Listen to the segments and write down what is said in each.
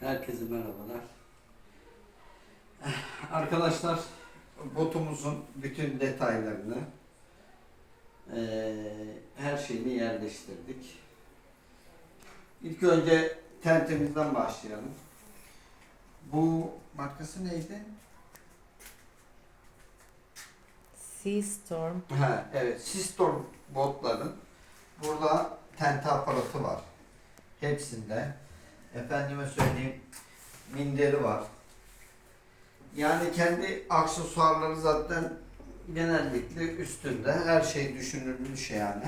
Herkese merhabalar. Arkadaşlar botumuzun bütün detaylarını eee, her şeyini yerleştirdik. İlk önce tentemizden başlayalım. Bu markası neydi? Sea Storm. Ha, evet, Sistor botların burada tente aparatı var. Hepsinde. Efendime söyleyeyim minderi var. Yani kendi aksesuarları zaten genellikle üstünde. Her şey düşünülmüş yani.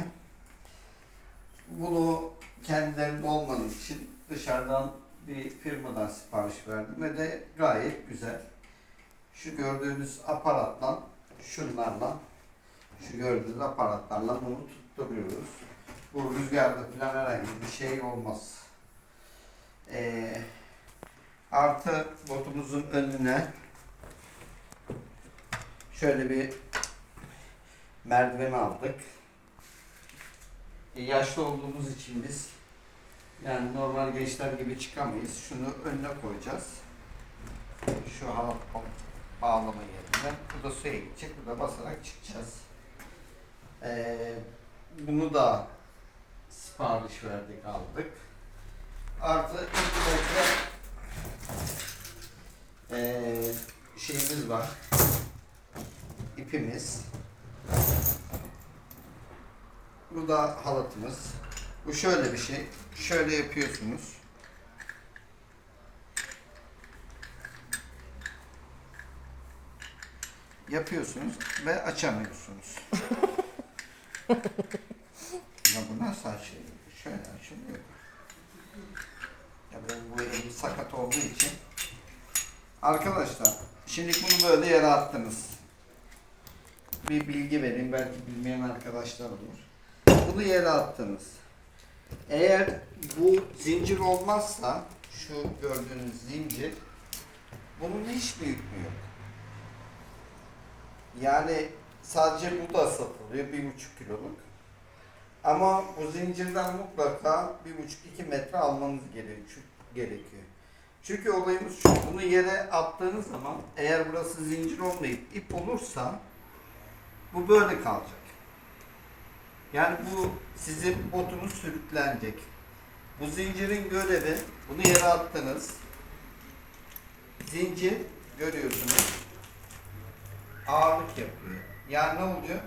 Bunu kendilerinde olmadığı için dışarıdan bir firmadan sipariş verdim ve de gayet güzel. Şu gördüğünüz aparatla şunlarla şu gördüğünüz aparatlarla bunu tutturuyoruz. Bu rüzgarda falan herhangi bir şey olmaz. Ee, artı botumuzun önüne şöyle bir merdiven aldık. E, yaşlı olduğumuz için biz yani normal gençler gibi çıkamayız. Şunu önüne koyacağız. Şu halat bağlama yerine. Bu da suya gidecek. Bu da basarak çıkacağız. Ee, bunu da sipariş verdik aldık. Artı 2 metre ee, şeyimiz var. İpimiz. Bu da halatımız. Bu şöyle bir şey. Şöyle yapıyorsunuz. Yapıyorsunuz ve açamıyorsunuz. ya bu nasıl açılıyor? Şöyle açılıyor. Bu elim sakat olduğu için. Arkadaşlar, şimdi bunu böyle yere attınız. Bir bilgi vereyim, belki bilmeyen arkadaşlar olur. Bunu yere attınız. Eğer bu zincir olmazsa, şu gördüğünüz zincir, bunun hiçbir hükmü yok. Yani sadece bu da satılıyor, bir buçuk kiloluk. Ama bu zincirden mutlaka bir buçuk iki metre almanız gerekiyor. Gerekiyor. Çünkü olayımız şu, bunu yere attığınız zaman eğer burası zincir olmayıp ip olursa bu böyle kalacak. Yani bu sizin botunuz sürüklenecek. Bu zincirin görevi, bunu yere attınız. Zincir görüyorsunuz ağırlık yapıyor. Yani ne oluyor?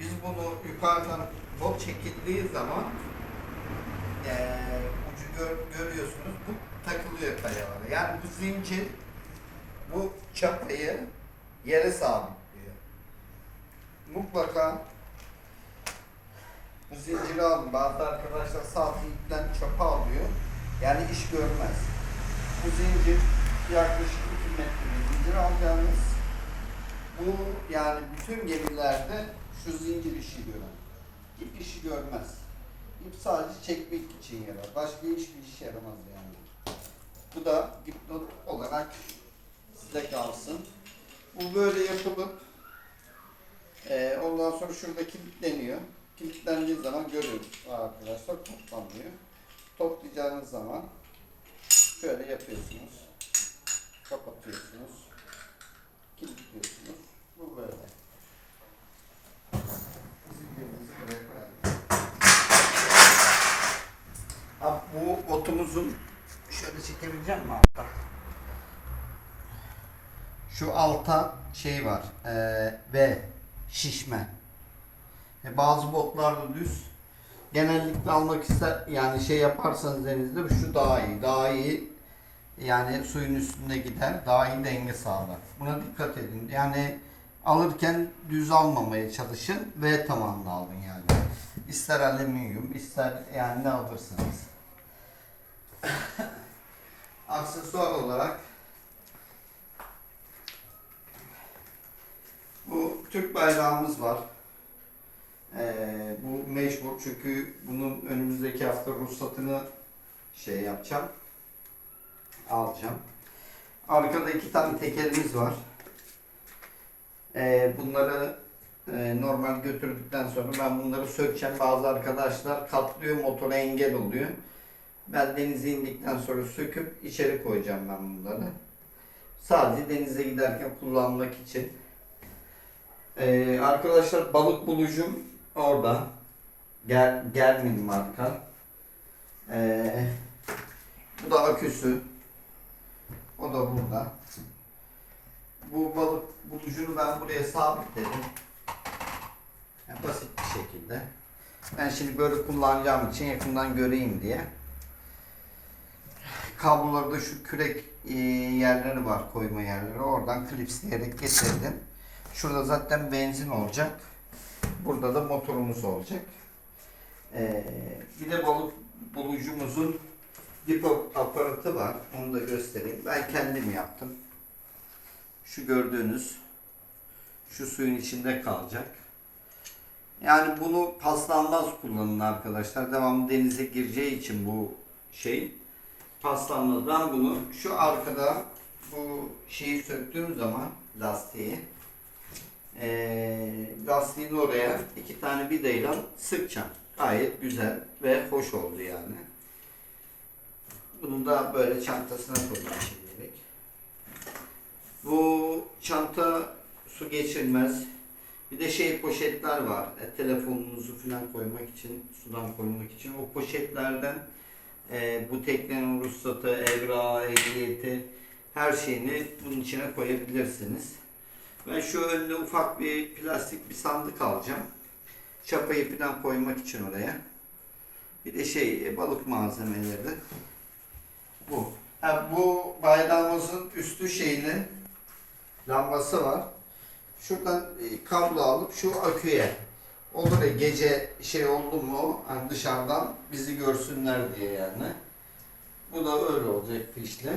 Biz bunu yukarıdan bot çekildiği zaman ucu gör, görüyorsunuz bu takılıyor kayalara. Yani bu zincir bu çapayı yere sabitliyor. Mutlaka bu zinciri alın. Bazı arkadaşlar saati ipten çapa alıyor. Yani iş görmez. Bu zincir yaklaşık 2 metre zincir alacağınız bu yani bütün gemilerde şu zincir işi gören. İp işi görmez. İp sadece çekmek için yarar. Başka hiçbir işe yaramaz yani. Bu da dipnot olarak size kalsın. Bu böyle yapılıp eee, ondan sonra şurada kilitleniyor. Kilitlendiği zaman görüyoruz arkadaşlar toplanmıyor. Toplayacağınız zaman şöyle yapıyorsunuz. Kapatıyorsunuz kilitliyorsunuz. Bu böyle. Zincirinizi buraya koyalım. Ha, bu otumuzun şöyle çekebileceğim mi altta? Şu alta şey var. eee V şişme. E, bazı botlarda düz. Genellikle almak ister yani şey yaparsanız denizde şu daha iyi. Daha iyi yani suyun üstünde gider. Daha iyi denge sağlar. Buna dikkat edin. Yani alırken düz almamaya çalışın ve tamamını alın yani. İster alüminyum, ister yani ne alırsınız. Aksesuar olarak bu Türk bayrağımız var. Ee, bu mecbur çünkü bunun önümüzdeki hafta ruhsatını şey yapacağım alacağım. Arkada iki tane tekerimiz var. Ee, bunları e, normal götürdükten sonra ben bunları sökeceğim. Bazı arkadaşlar katlıyor motora engel oluyor. Ben denize indikten sonra söküp içeri koyacağım ben bunları. Sadece denize giderken kullanmak için. Ee, arkadaşlar balık bulucum orada. Ger, Germin marka. Ee, bu da aküsü. O da burada. Bu balık bulucunu ben buraya sabitledim. Yani basit bir şekilde. Ben şimdi böyle kullanacağım için yakından göreyim diye. Kablolarda şu kürek e, yerleri var, koyma yerleri. Oradan klipsleyerek getirdim. Şurada zaten benzin olacak. Burada da motorumuz olacak. Ee, bir de balık bulucumuzun dip aparatı var. Onu da göstereyim. Ben kendim yaptım. Şu gördüğünüz şu suyun içinde kalacak. Yani bunu paslanmaz kullanın arkadaşlar. Devamlı denize gireceği için bu şey paslanmaz. Ben bunu şu arkada bu şeyi söktüğüm zaman lastiği eee lastiğini oraya iki tane vidayla sıkacağım. Gayet güzel ve hoş oldu yani. Bunu da böyle çantasına koyacağım şimdilik. Bu çanta su geçirmez. Bir de şey poşetler var. E, telefonunuzu falan koymak için, sudan koymak için. O poşetlerden e, bu teknenin ruhsatı, evrağı, ehliyeti her şeyini bunun içine koyabilirsiniz. Ben şu önüne ufak bir plastik bir sandık alacağım. Çapayı falan koymak için oraya. Bir de şey e, balık malzemeleri. Bu. Ha, bu bayrağımızın üstü şeyli lambası var. Şuradan e, kablo alıp şu aküye olur ya gece şey oldu mu hani dışarıdan bizi görsünler diye yani. Bu da öyle olacak fişle.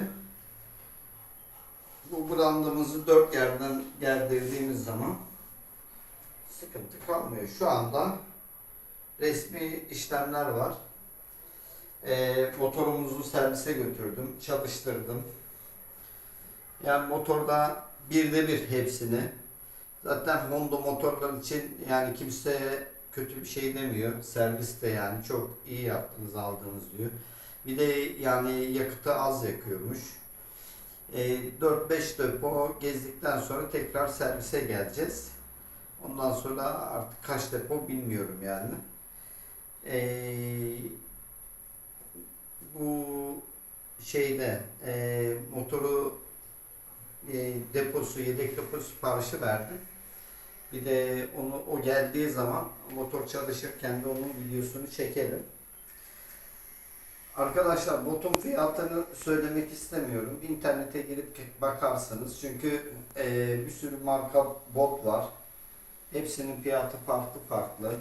Bu brandımızı dört yerden gerdirdiğimiz zaman sıkıntı kalmıyor. Şu anda resmi işlemler var. E, motorumuzu servise götürdüm, çalıştırdım. Yani motorda birde bir hepsini. Zaten Honda motorlar için yani kimse kötü bir şey demiyor. Servis de yani çok iyi yaptınız aldınız diyor. Bir de yani yakıtı az yakıyormuş. E, 4-5 depo gezdikten sonra tekrar servise geleceğiz. Ondan sonra artık kaç depo bilmiyorum yani. E, bu şeyde e, motoru e, deposu, yedek deposu siparişi verdim. Bir de onu o geldiği zaman motor çalışırken de onun videosunu çekelim. Arkadaşlar botun fiyatını söylemek istemiyorum. İnternete girip bakarsanız çünkü e, bir sürü marka bot var. Hepsinin fiyatı farklı farklı.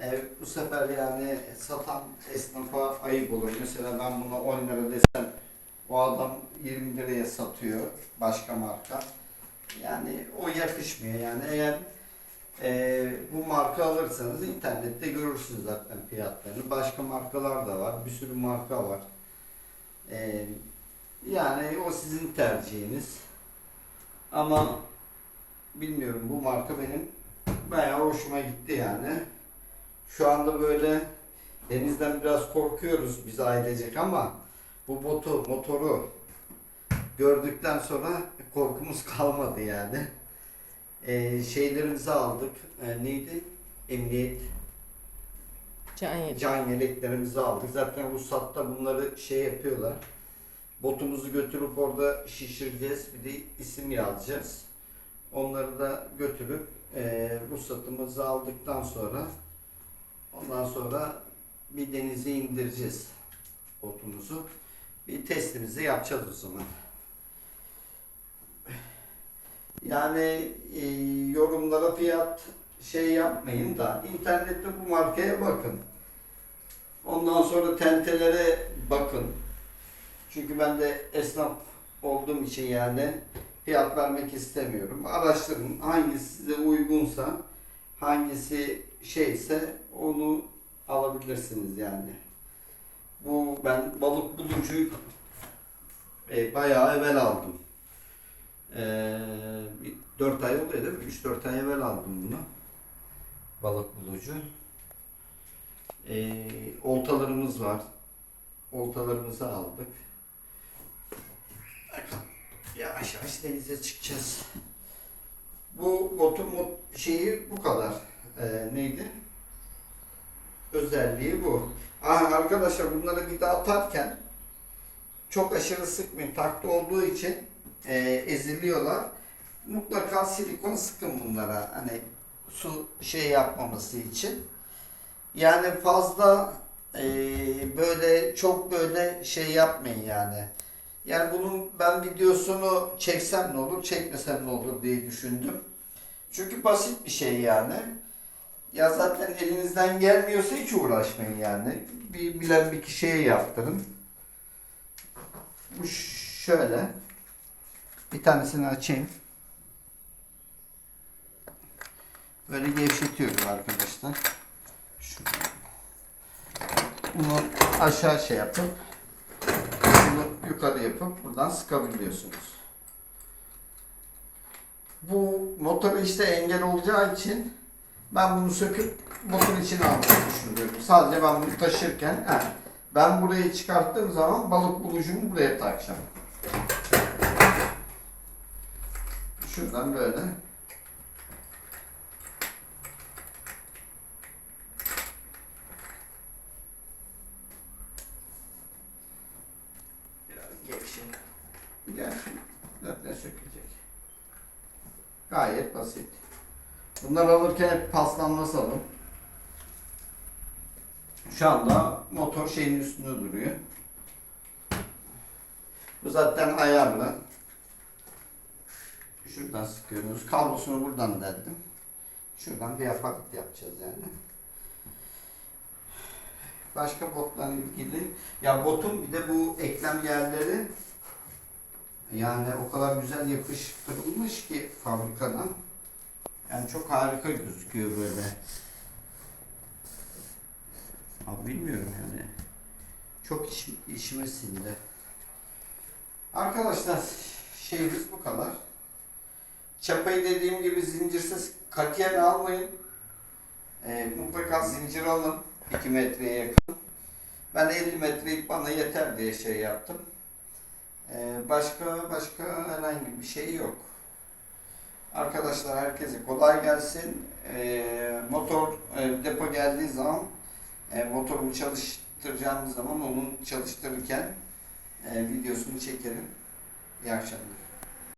E, bu sefer yani satan esnafa ayıp olur. Mesela ben buna 10 lira desem o adam 20 liraya satıyor başka marka. Yani o yakışmıyor. Yani eğer e, bu marka alırsanız internette görürsünüz zaten fiyatlarını. Başka markalar da var. Bir sürü marka var. E, yani o sizin tercihiniz. Ama bilmiyorum bu marka benim bayağı hoşuma gitti yani. Şu anda böyle denizden biraz korkuyoruz biz ailecek ama bu botu, motoru gördükten sonra korkumuz kalmadı yani. Ee, şeylerimizi aldık. Ee, neydi? Emniyet, Can yedi. can yeleklerimizi aldık. Zaten ruhsatta bunları şey yapıyorlar. Botumuzu götürüp orada şişireceğiz. Bir de isim yazacağız. Onları da götürüp e, ruhsatımızı aldıktan sonra ondan sonra bir denize indireceğiz botumuzu. Bir testimizi yapacağız o zaman. Yani e, yorumlara fiyat şey yapmayın da internette bu markaya bakın. Ondan sonra tentelere bakın. Çünkü ben de esnaf olduğum için yani fiyat vermek istemiyorum. Araştırın hangisi size uygunsa, hangisi şeyse onu alabilirsiniz yani. Bu ben balık bulucuyu e, bayağı evvel aldım. Ee, 4 ay oluyor değil mi? 3-4 ay evvel aldım bunu. Balık bulucu. Ee, oltalarımız var. oltalarımızı aldık. Yavaş yavaş denize çıkacağız. Bu botun şeyi bu kadar. Ee, neydi? Özelliği bu. Aa, arkadaşlar bunları bir daha atarken çok aşırı sıkmayın. Taklı olduğu için e, eziliyorlar. Mutlaka silikon sıkın bunlara. Hani su şey yapmaması için. Yani fazla e, böyle çok böyle şey yapmayın yani. Yani bunun ben videosunu çeksem ne olur, çekmesem ne olur diye düşündüm. Çünkü basit bir şey yani. Ya zaten elinizden gelmiyorsa hiç uğraşmayın yani. Bir bilen bir kişiye yaptırın. Bu şöyle. Bir tanesini açayım. Böyle gevşetiyoruz arkadaşlar. Şunu. Bunu aşağı şey yapıp bunu yukarı yapıp buradan sıkabiliyorsunuz. Bu motora işte engel olacağı için ben bunu söküp motorun içine almayı düşünüyorum. Sadece ben bunu taşırken he, ben burayı çıkarttığım zaman balık bulucumu buraya takacağım. Şuradan böyle. Biraz gevşek. Gelsin. Zaten sökülecek. Gayet basit. Bunları alırken hep paslanmaz alın. Şu anda motor şeyin üstünde duruyor. Bu zaten ayarlı. Şuradan sıkıyoruz. Kablosunu buradan deldim. Şuradan bir aparat yapacağız yani. Başka botla ilgili. Ya botun bir de bu eklem yerleri yani o kadar güzel yapıştırılmış ki fabrikadan. Yani çok harika gözüküyor böyle. Abi bilmiyorum yani. Çok iş, işime sindi. Arkadaşlar şeyimiz bu kadar. Çapayı dediğim gibi zincirsiz katiyen almayın. Ee, mutlaka zincir alın. 2 metreye yakın. Ben 50 metreyi bana yeter diye şey yaptım. Ee, başka başka herhangi bir şey yok. Arkadaşlar herkese kolay gelsin. Ee, motor e, depo geldiği zaman e, motorumu çalıştıracağımız zaman onun çalıştırırken e, videosunu çekerim. İyi akşamlar.